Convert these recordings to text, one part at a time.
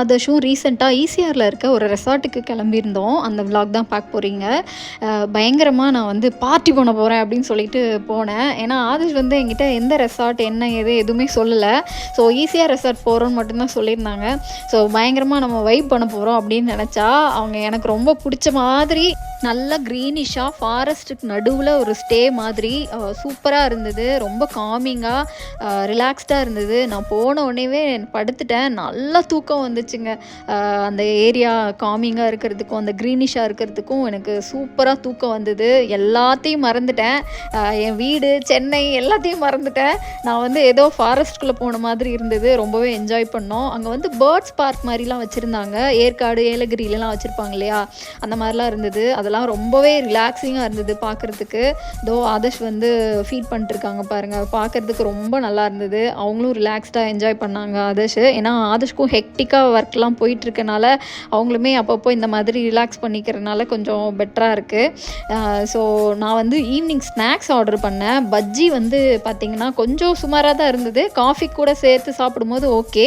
ஆதர்ஷும் ரீசெண்டாக ஈசிஆரில் இருக்க ஒரு ரெசார்ட்டுக்கு கிளம்பியிருந்தோம். அந்த விலாக் தான் பார்க்க போகிறீங்க பயங்கரமாக நான் வந்து பார்ட்டி பண்ண போகிறேன் அப்படின்னு சொல்லிட்டு போனேன். ஏன்னா ஆதர்ஷ் வந்து என்கிட்ட எந்த ரெசார்ட் என்ன எது எதுவுமே சொல்லலை. ஸோ ஈஸியாக ரெசார்ட் போகிறோன்னு மட்டும்தான் சொல்லியிருந்தாங்க. ஸோ பயங்கரமாக நம்ம வைப் பண்ண போகிறோம் அப்படின்னு நினச்சா அவங்க எனக்கு ரொம்ப பிடிச்ச மாதிரி நல்ல க்ரீனிஷாக ஃபாரஸ்ட்டுக்கு நடுவில் ஒரு ஸ்டே மாதிரி சூப்பராக இருந்தது. ரொம்ப காமிங்காக ரிலாக்ஸ்டாக இருந்தது. நான் போன உடனேவே படுத்துட்டேன். நல்லா தூக்கம் வந்துச்சு. அஹ் அந்த ஏரியா காமிங்காக இருக்கிறதுக்கும் அந்த க்ரீனிஷாக இருக்கிறதுக்கும் எனக்கு சூப்பராக தூக்கம் வந்தது. எல்லாத்தையும் மறந்துட்டேன். என் வீடு சென்னை எல்லாத்தையும் மறந்துட்டேன். நான் வந்து ஏதோ ஃபாரஸ்ட்குள்ளே போன மாதிரி இருந்தது. ரொம்பவே என்ஜாய் பண்ணோம். அங்கே வந்து பேர்ட்ஸ் பார்க் மாதிரிலாம் வச்சுருந்தாங்க. ஏற்காடு ஏலகிரிலலாம் வச்சுருப்பாங்க இல்லையா? அந்த மாதிரிலாம் இருந்தது. அதெல்லாம் ரொம்பவே ரிலாக்ஸிங்காக இருந்தது பார்க்குறதுக்கு தோ ஆதர்ஷ் வந்து ஃபீட் பண்ணிட்டுருக்காங்க பாருங்கள் பார்க்குறதுக்கு ரொம்ப நல்லா இருந்தது. அவங்களும் ரிலாக்ஸ்டாக என்ஜாய் பண்ணாங்க ஆதர்ஷ் ஏன்னா ஆதர்ஷ்க்கும் ஹெக்டிக்காக ஒர்க்லாம் போயிட்டுருக்கனால அவங்களுமே அப்பப்போ இந்த மாதிரி ரிலாக்ஸ் பண்ணிக்கிறனால கொஞ்சம் பெட்டராக இருக்குது ஸோ நான் வந்து ஈவினிங் ஸ்நாக்ஸ் ஆர்டர் பண்ணேன். பஜ்ஜி வந்து பார்த்திங்கன்னா கொஞ்சம் சுமாராக தான் இருந்தது. காஃபி கூட சேர்த்து சாப்பிடும்போது ஓகே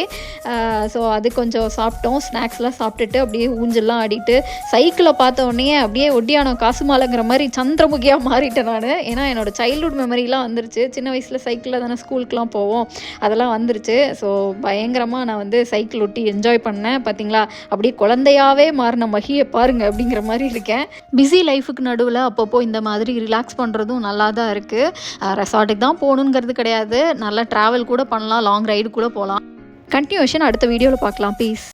ஸோ அது கொஞ்சம் சாப்பிட்டோம். ஸ்நாக்ஸ்லாம் சாப்பிட்டுட்டு அப்படியே ஊஞ்சல்லாம் ஆடிட்டு சைக்கிளை பார்த்த உடனே அப்படியே ஒட்டியானோ காசு மாலைங்கிற மாதிரி சந்திரமுகியாக மாறிட்டேன் நான். ஏன்னா என்னோட சைல்ட்ஹுட் மெமரிலாம் வந்துருச்சு. சின்ன வயசில் சைக்கிளில் தானே ஸ்கூலுக்குலாம் போவோம். அதெல்லாம் வந்துருச்சு. ஸோ பயங்கரமாக நான் வந்து சைக்கிள் ஒட்டி என்ஜாய் பண்ணேன் பார்த்தீங்களா அப்படியே குழந்தையாவே மாறின மகியை பாருங்க அப்படிங்கிற மாதிரி இருக்கேன். பிஸி லைஃபுக்கு நடுவில் அப்பப்போ இந்த மாதிரி ரிலாக்ஸ் பண்ணுறதும் நல்லா தான் இருக்குது ரெசார்ட்டுக்கு தான் போகணுங்கிறது கிடையாது. நல்லா ட்ராவல் கூட பண்ணலாம் லாங் ரைடு கூட போகலாம். கண்டினியூஷன் அடுத்த வீடியோவில் பார்க்கலாம் ப்ளீஸ்